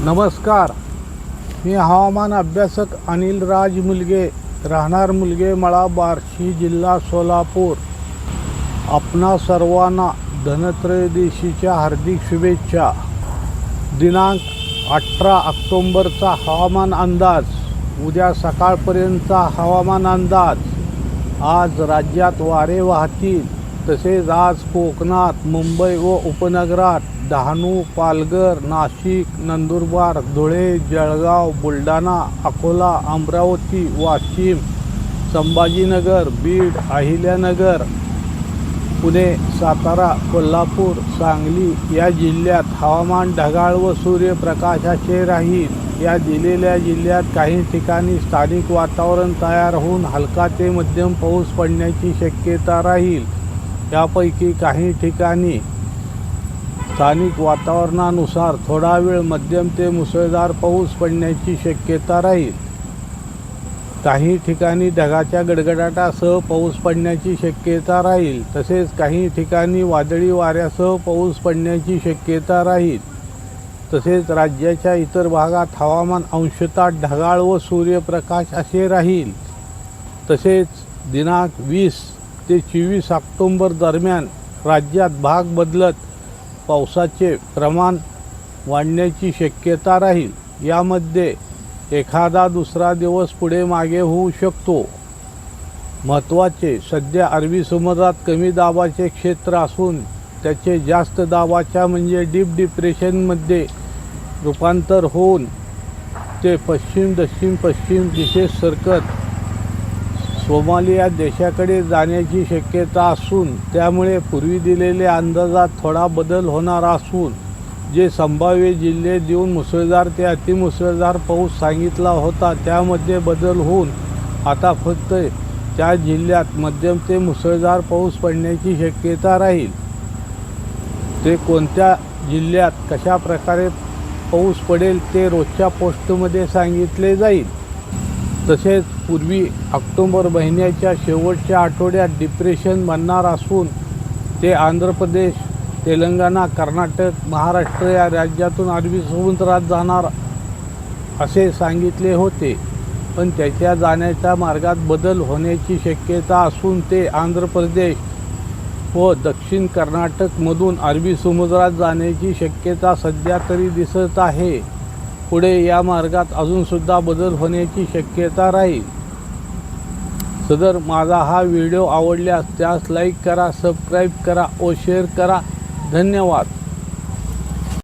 नमस्कार. मी हवामान अभ्यासक अनिल राज मुलगे. राहणार मुलगे मळा बार्शी जिल्हा सोलापूर. आपणा सर्वांना धनत्रयोदशीच्या हार्दिक शुभेच्छा. दिनांक अठरा ऑक्टोंबरचा हवामान अंदाज. उद्या सकाळपर्यंतचा हवामान अंदाज. आज राज्यात वारे वाहतील. तसेच आज कोकणात मुंबई व उपनगरात डहाणू पालघर नाशिक नंदुरबार धुळे जळगाव बुलढाणा अकोला अमरावती वाशिम संभाजीनगर बीड अहिल्यानगर पुणे सातारा कोल्हापूर सांगली या जिल्ह्यात हवामान ढगाळ व सूर्यप्रकाशाचे राहील. या दिलेल्या जिल्ह्यात काही ठिकाणी स्थानिक वातावरण तयार होऊन हलका ते मध्यम पाऊस पडण्याची शक्यता राहील. यापैकी काही ठिकाणी स्थानिक वातावरणानुसार थोडा वेळ मध्यम ते मुसळधार पाऊस पडण्याची शक्यता राहील. काही ठिकाणी ढगाच्या गडगडाटासह पाऊस पडण्याची शक्यता राहील तसेच काही ठिकाणी वादळी वाऱ्यासह पाऊस पडण्याची शक्यता राहील तसेच राज्याच्या इतर भागात हवामान अंशतः ढगाळ व सूर्यप्रकाश असे राहील. तसेच दिनांक वीस ते चोवीस ऑक्टोंबर दरम्यान राज्यात भाग बदलत पावसाचे प्रमाण वाढण्याची शक्यता राहील. यामध्ये एखादा दुसरा दिवस पुढे मागे होऊ शकतो. महत्त्वाचे सध्या अरबी समुद्रात कमी दाबाचे क्षेत्र असून त्याचे जास्त दाबाच्या म्हणजे डीप डिप्रेशनमध्ये रूपांतर होऊन ते पश्चिम दक्षिण पश्चिम दिशेत सरकत सोमालिया देशाकडे जाण्याची शक्यता असून त्यामुळे पूर्वी दिलेल्या अंदाजात थोडा बदल होणार असून जे संभाव्य जिल्हे देऊन मुसळधार ते अतिमुसळधार पाऊस सांगितला होता त्यामध्ये बदल होऊन आता फक्त त्या जिल्ह्यात मध्यम ते मुसळधार पाऊस पडण्याची शक्यता राहील. ते कोणत्या जिल्ह्यात कशा प्रकारे पाऊस पडेल ते रोजच्या पोस्टमध्ये सांगितले जाईल. तसेच पूर्वी ऑक्टोंबर महिन्याच्या शेवटच्या आठवड्यात डिप्रेशन बनणार असून ते आंध्र प्रदेश तेलंगणा कर्नाटक महाराष्ट्र या राज्यातून अरबी समुद्रात जाणार असे सांगितले होते. पण त्याच्या जाण्याच्या मार्गात बदल होण्याची शक्यता असून ते आंध्र प्रदेश व दक्षिण कर्नाटकमधून अरबी समुद्रात जाण्याची शक्यता सध्या तरी दिसत आहे. पुढे या मार्गात अजूनसुद्धा बदल होण्याची शक्यता राहील. सदर माझा हा व्हिडिओ आवडल्यास त्यास लाईक करा सबस्क्राईब करा व शेअर करा. धन्यवाद.